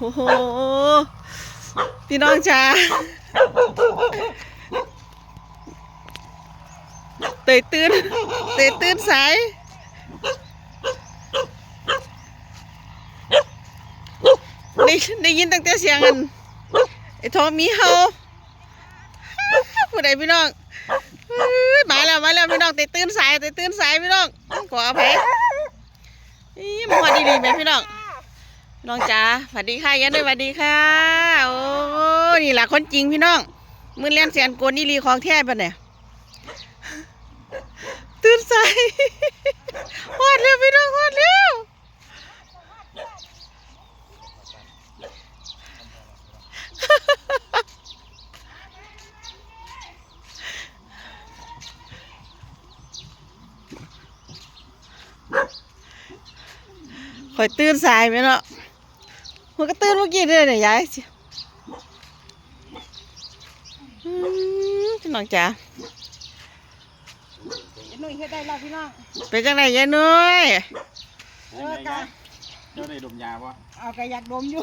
โอ้โห พี่น้องจ้าเตยตื่นเตยตื่นสายได้ได้ยินตั้งแต่เสียงอันไอ้ทอมีเฮาผู้ใดพี่น้องมาแล้วมาแล้วพี่น้องเตยตื่นสายเตยตื่นสายพี่น้องขออภัยอีมาพอดีๆไหมพี่น้อง น้องจ๋าสวัสดีค่ะยันด้วยสวัสดีค่ะ โอ้นี่แหละคนจริงพี่น้อง มือเลี้ยนเสียนโกนนี่รีของแท้ปะเนี่ย ตื่นสายฮอดแล้วพี่น้องฮอดแล้วคอยตื่นสายไหมเนาะ มันก็ตื่นเมื่อกี้เลยเนี่ยยายสิอืมพี่น้องจ๋าหนุ่ยเฮ็ดได้แล้วพี่น้องเป็นจังไดยายนุ้ยเออกะเจ้าได้ดมยาปะเอากะอยากดมอยู่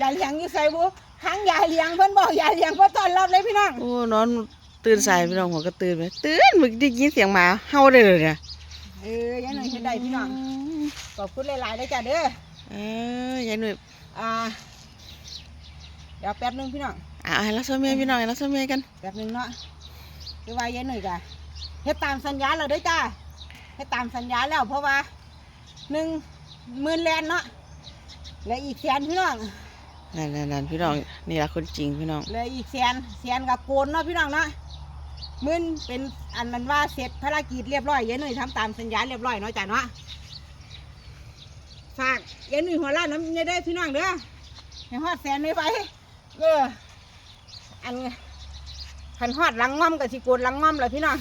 ยายเลี้ยงอยู่ใส่บุครั้งยายเลี้ยงเพิ่นบอกยายเลี้ยงเพิ่นต้อนรับเลยพี่น้องโอ้นอนตื่นสายพี่น้องหัวก็ตื่นไปตื่นมึงได้ยินเสียงหมาเห่าได้เลยเนี่ยเออยายหนุ่ยเฮ็ดได้พี่น้องขอบคุณหลายๆเลยจ้ะเด้อเออยายนุ้ยอ่า เดี๋ยวแป๊บหนึงพี่น้องอ่าให้เราซ้อมเมียพี่น้องให้เราซ้อมเมียกันแป๊บหนึงเนาะคือว่ายายหนุ่ยกะเฮ็ดตามสัญญาแล้วเด้อจ้าเฮ็ดตามสัญญาแล้วเพราะว่าหนึ่งหมื่นแลนเนาะและอีกแสนพี่น้องนั่นนั่นนั่นพี่น้องนี่ละคนจริงพี่น้องเหลยอีกแสนแสนกับโกนเนาะพี่น้องเนาะมึนเป็นอันนั้นว่าเสร็จภารกิจเรียบร้อยเยันหนุ่ยทำตามสัญญาเรียบร้อยเนาะจ้ะเนาะ ฝากเยันหนุ่ยหัวล้านน้ำเนี่ยได้อพี่น้องเด้อให้ฮอดแสนไม่ไปเอออันขันฮอดหลังง่อมกับสิโกนหลังง่อมเลยพี่น้อง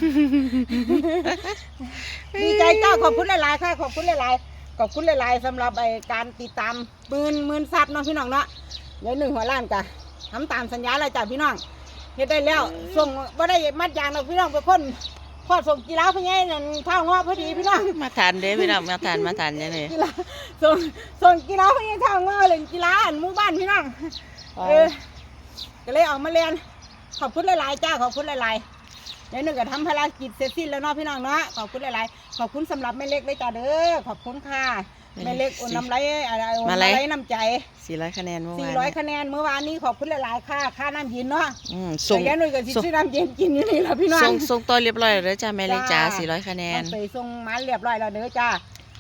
ดีใจเจ้าขอบคุณหลายๆค่ะขอบคุณหลายๆขอบคุณหลายๆสำหรับไอการติดตามหมื่นหมื่นซับเนาะพี่น้องเนาะเยันหนุ่ยหัวล้านกะทำตามสัญญาเลยจ้ะพี่น้องเฮ็ดได้แล้วส่งบ่ได้มัดยางหรอกพี่น้องเป็นคน พอดส่งกีฬาพี่ใหญ่นั่นข้าวงอพอดีพี่น้องมาทานเด้อพี่น้องมาทานมาทานยายนุ้ยกีฬาส่งส่งกีฬาพี่ใหญ่ข้าวงอเล่นกีฬาอันหมู่บ้านพี่น้องเออก็เลยออกมาเรียนขอบคุณหลายๆจ้าขอบคุณหลายๆเดี๋ยวหนึ่งก็ทำภารกิจเสร็จสิ้นแล้วเนาะพี่น้องเนาะขอบคุณหลายๆขอบคุณสำหรับแม่เล็กเลยจ้าเด้อขอบคุณค่ะ แม่เล็กโอนน้ำไหลอะไรโอนน้ำไหลน้ำใจสี่ร้อยคะแนนเมื่อวานสี่ร้อยคะแนนเมื่อวานนี้ขอบคุณหลายๆค่ะค่าน้ำเย็นเนาะอืมส่งแต่ยายหนุ่ยกับสิส่งซื้อน้ำเย็นกินอยู่นี่แหละพี่น้องส่งส่งต่อเรียบร้อยแล้วเด้อจ้าแม่เล็กจ้าจ้าสี่ร้อยคะแนนเอาไปส่งมาเรียบร้อยแล้วเด้อจ้า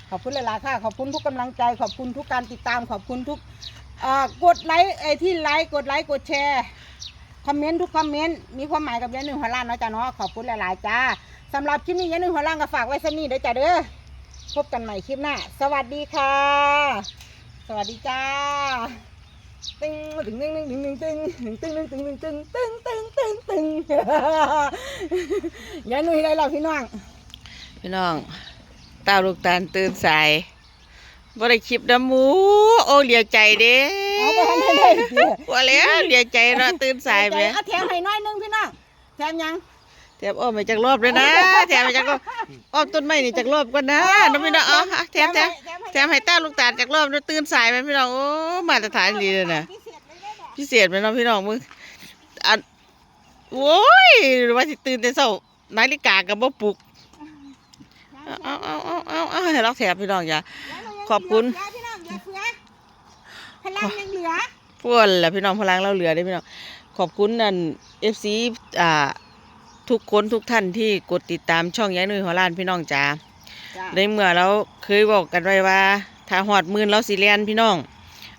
ขอบคุณหลายๆค่ะขอบคุณทุกกำลังใจขอบคุณทุกการติดตามขอบคุณทุกเอ่อกดไลค์ไอ้ที่ไลค์กดไลค์กดแชร์คอมเมนต์ทุกคอมเมนต์มีความหมายกับยายหนึ่งหัวล้านเนาะจ้าเนาะขอบคุณหลายๆจ้าสำหรับคลิปนี้ยายหนึ่งหัวล้านก็ฝากไว้สักนี้เด้อจ้าเด้อ พบกันใหม่คลิปหน้า สวัสดีค่ะ สวัสดีจ้า ตึงตึงตึงตึงตึงตึงตึงตึงตึงตึงตึงตึงตึงตึงยายหนุ่ยได้แล้วพี่น้อง พี่น้องตาลูกตาลตื่นสายบ่ได้คลิปน้ำหมู โอ้เหลียใจเด้อาไปให้ได้เด้อว่าแล้วเหลียใจเนาตื่นสายไปเอาแถมให้น้อยนึงพี่น้องแถมยัง แถมอ้อมไปจากรอบเลยนะแถมไปจากรอบอ้อมต้นไม้นี่จากรอบก่อนนะน้องพี่น้องเอาเอาแถมแถมแถมให้ตาลูกตาลจากรอบแล้วตื่นสายไปพี่น้องโอ้มาตรฐานดีเลยนะพิเศษเลยเด้อพิเศษไหมน้องพี่น้องมึงอันโว้ยว่าสิตื่นแต่เช้านาฬิกากับบ่ปลุกเอาเอาเอาเอาเอาเอาให้เราแถมพี่น้องอย่าขอบคุณเหลืพี่น้องอย่าเฟือพลังยังเหลือพวกแหละพี่น้องพลังเราเหลือได้อพี่น้องขอบคุณนั่นเอฟซีอ่า ทุกคนทุกท่านที่กดติดตามช่องยายนุ่ยหัวล้านพี่น้องจ๋าจ้าในเมื่อเราเคยบอกกันไว้ว่า ถ้าหอดหมื่นเราสิเรียนพี่น้อง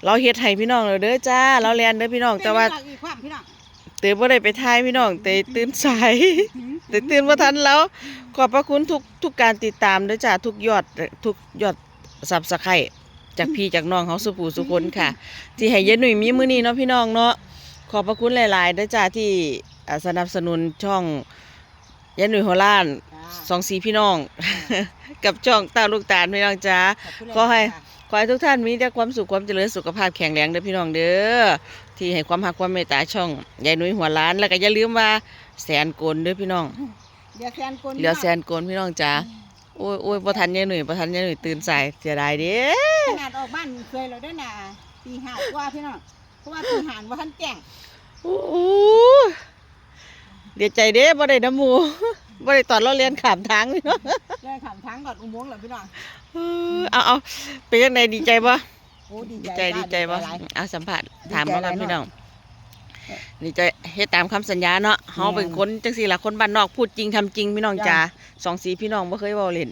เราเฮ็ดให้พี่น้องแล้วเด้อจ้า เราเรียนเด้อพี่น้องแต่ว่าเป็นอีกความพี่น้องเตือนว่าได้ไปทายพี่น้องแต่ตื่นสายแต่ตื่นว่าทันแล้ว ขอบพระคุณทุกทุกการติดตามเด้อจ้าทุกยอดทุกยอดสับสไครจากพี่จากน้องเขาสุภูสุคนค่ะ ที่ให้ยายหนุ่ยมีมื้อนี้เนาะพี่น้องเนาะขอบพระคุณหลายๆเด้อจ้าที่อ่าสนับสนุนช่อง ยายหนุ่ยหัวล้านจ้าสองสีพี่น้อง กับช่องตาลูกตาลพี่น้องจ้าขอบคุณขอให้หลายๆค่ะขอให้ทุกท่านมีแต่ความสุขความเจริญสุขภาพแข็งแรงเด้อพี่น้องเด้อที่ให้ความหักความเมตตาช่องยายหนุ่ยหัวล้านแล้วก็อย่าลืมว่าแสนโกนเด้อพี่น้องเหลือแสนคนเหลือแสนโกนพี่น้องจ้าโอ้ยโอ้ยบ่ทันยายหนุ่ยบ่ทันยายหนุ่ยตื่นสายเสียดายเด้ขนาดออกบ้านเคยเราได้น่ะตีห้ากว่าพี่น้องเพราะว่าตีห่านว่าท่านแจ้งโอ้โห เดียใจเด้บ่ได้น้ำหมูบ่ได้ตอนเราเรียนขามทางพี่น้องเลยขามทางก่อนอุโมงค์เหรอพี่น้องเออเอาเอาเป็นยังไงดีใจบ่โอ้ดีดีใจใจดีใจบ่หลาย เอาสัมผัสดีใจถามบ่หลากัยนพี่เนาะน้องดีใจเฮ็ดตามคำสัญญาเนาะเฮาแม่นเป็นคนจังซี่ล่ะคนบ้านนอกพูดจริงทำจริงพี่น้องจ้ะจ๋าสองสีพี่น้องบ่เคยเว้าเล่น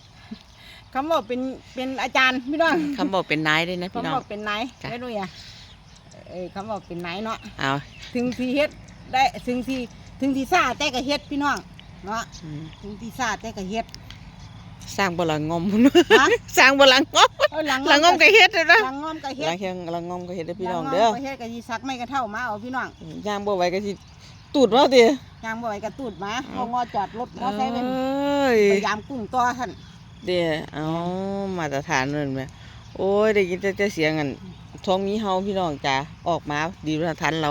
คำว่าเป็นเป็นอาจารย์พี่น้องคำบอกเป็นนายด้วยนะพี่คำน้องว่าเป็นนายจ้ะ ได้ด้วยอะเอ้ยคำว่าเป็นนายเนาะเอา ถึงที่เฮ็ดได้ถึงที่ ถึงที่ซาแต่ก็เฮ็ดพี่น้องเนาะอืมถึงที่ซาแต่ก็เฮ็ดสร้างบ่ละงอมฮะสร้างบ่ละงอมเออหลังละงอมก็เฮ็ดเด้อนะหลังงอมก็เฮ็ดหลังเฮียงละงอมก็เฮ็ดเด้อพี่น้องหลัเด้อมก็เฮ็ดก็สิซักไม่กระเท่ามาเอาพี่น้องย่างบ่ไหวก็สิตูดเว้าติยางบ่ไหวกระตูดมาเอาเอางอจอดรถมอไซค์เป็นเอ้ยพยายามกุ้งตัวท่านเด้อเอามาตรฐานนั่นแหมโอ้ยได้ยินแต่แต่เสียงอันท้องมีเฮาพี่น้องจ้าออกมาดีมาตรฐานเรา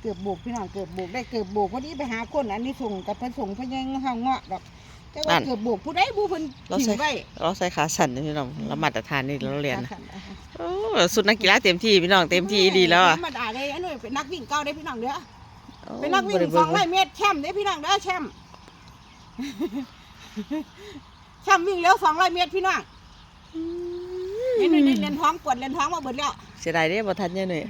เกือบบุกพี่น้องเกือบบุกได้เกือบบุกพอดีไปหาคนอันนี้ส่งกับพระสงฆ์พระยังเฮาเงาะดอกแต่ว่าเกือบบุกผู้ใดผู้เพิ่นถิ่มไว้เราใส่ขาสั่นนะพี่น้องเรามาตรฐานนี่เราเรียนนะโอ้สุดนักกีฬาเต็มที่พี่น้องเต็มที่ดีแล้วอะธรรมดาเลยอันนู้นเป็นนักวิ่งเก้าได้พี่น้องเด้อโอ้เป็นนักวิ่งบ่ได้สเบิ่องร้อยเมตรแชมป์ได้พี่น้องเด้อแชมป์ แชมป์วิ่งเร็วสองร้อยเมตรพี่น้องนี่นี่เรียนท้องปวดเรียนท้องมาเบิดแล้วเสียดายเด้บ่ทันเนี่ยหน่อย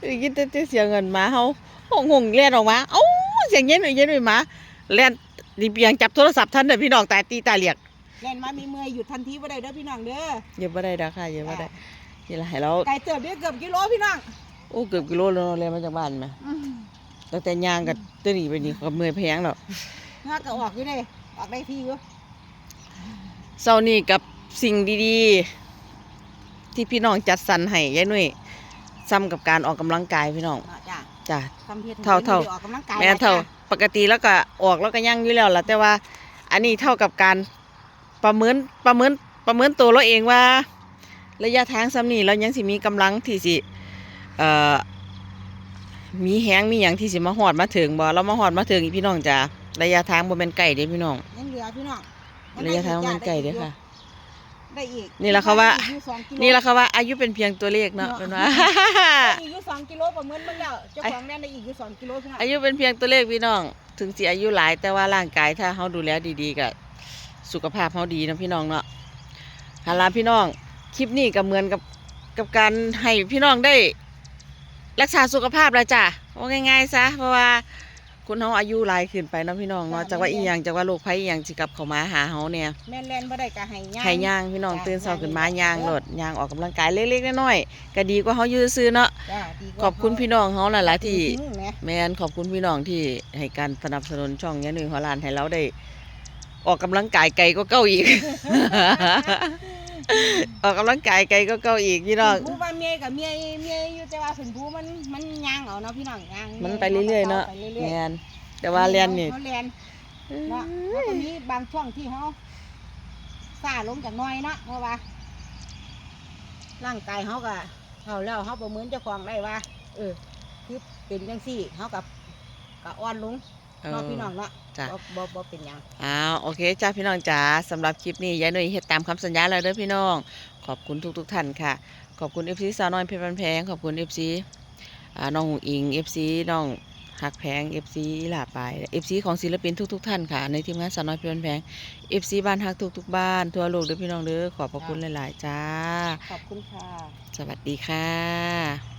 ได้ยินแต่เสียงเงินมาเฮาหงหงเลียนออกมาเอ้าเสียงเย็นหน่อยเย็นหน่อยมาเลียนดิเบียงจับโทรศัพท์ทันเด้อพี่น้องตายตีตาเหลียกเล่นมามีเมื่อยหยุดทันทีบ่ได้เด้อพี่น้องเด้อเย็บบ่ได้ดอกค่ะเย็บบ่ได้นี่ล่ะให้เราไก่เติบเด้อเกือบกิโลพี่น้องโอ้เกือบกิโลแล้วเนาะเลียนมาจากบ้านมาอืมตั้งแต่ย่างกับตัวนี้ไปนี่ก็เมื่อยแพงแล้วงาก็ออกอยู่เด้ออกได้ที่อยู่เช้านี้กับสิ่งดีๆ ที่พี่น้องจัดสรรให้ยายหนุ่ย ซ้ำกับการออกกำลังกายพี่น้องเนาะจ้ะจ้ะ ทำเฮ็ดให้เท่าเท่าพิ่นได้ออกกำลังกายแม่นเท่าจ้ะปกติแล้วก็ออกแล้วก็ยั่งอยู่แล้วล่ะแต่ว่า อันนี้เท่ากับการประเมินประเมินประเมินตัวเราเองว่า ระยะทางซ้ำนี้เรายังสิมีกำลังที่สิเอ่อมีแฮงมีหยังที่สิมาหอดมาถึงบ่เรามาหอดมาถึงอีพี่น้องจ้ะระยะทางบ่แม่นไกลเด้พี่น้อง ยังเหลือพี่น้องระยะทางบ่แม่นไกลเด้อค่ะ ได้อีกนี่แหละเขาว่า ได้อีกอยู่สองกิโลนี่แหละค่ะว่าอายุเป็นเพียงตัวเลขเนาะเนาะเป็นว่า ได้อีกอยู่สองกิโลประเมินเบิ่งแล้วเจ้าของแน่นได้อีกอยู่สองกิโลพี่น้องอายุเป็นเพียงตัวเลขพี่น้อง ถึงสิอายุหลาย แต่ว่าร่างกายถ้าเฮาดูแลดีๆก็สุขภาพเฮาดีเนาะพี่น้องเนาะฮาลาพี่น้อง คลิปนี้ก็เหมือนกับกับการให้พี่น้องได้ รักษาสุขภาพแล้วจ้ะว่าง่ายๆซะเพราะว่า คนเฮาอายุหลายขึ้นไปเนาะพี่น้องเนาะจากว่าอีหยังจากว่าโรคภัยอีหยังสิกลับเข้ามาหาเฮาเนี่ยแม่นแลนบ่ได้ก็ให้ย่าง ให้ย่างพี่น้องจ้ะ ตื่นเช้าขึ้นมาย่างย่างโลดย่างออกกำลังกายเล็กๆน้อยๆก็ดีกว่าเฮาอยู่ซื่อๆเนาะจ้ะดีกว่าขอบคุณพี่น้องเฮานั่นล่ะที่ ทิ้งแหมแม่นขอบคุณพี่น้องที่ให้การสนับสนุนช่องยะหนึ่งหัวลานให้เราได้ ออกกำลังกายไกลก็เก้าอีก ออกกำลังกายไกลก็เก้าอีกพี่น้อง ผู้ว่าเมียกับเมียเมียอยู่แต่ว่าเพิ่นผู้มันมันย่างเอาเนาะพี่น้องย่างมันไปเรื่อยๆเนาะไปเรื่อยแม่ๆนแต่ว่าเรียนนี่เขาเรียนเนาะแล้วก็มีบางช่วงที่เขาซาลงจากหน้อยเนาะเพราะว่าร่างกายเขาก็เขาแล้วเขาประเมินเจ้าของได้ว่า เออคือเป็นจังซี่เขากับกับอ่อนลงเออเนาะพี่น้องเนาะ จ้ะบ่บ่บ่เป็นหยัง อ้าวโอเคจ้าพี่น้องจ๋าสำหรับคลิปนี้ยายหนุ่ยเฮ็ดตามคำสัญญาแล้วเด้อพี่น้อง ขอบคุณทุกๆท่านค่ะ ขอบคุณ FC สาวน้อยเพชรบันแพงขอบคุณ FC อ่าน้องหุงอิง FC น้องหักแพง FC อีหลาปาย FC ของศิลปินทุก ๆ ท่านค่ะ ในทีมงานสาวน้อยเพชรบันแพง FC บ้านฮักทุกๆบ้านทั่วโลกเด้อพี่น้องเด้อขอบพระคุณหลาย ๆ จ้า ขอบคุณค่ะ สวัสดีค่ะ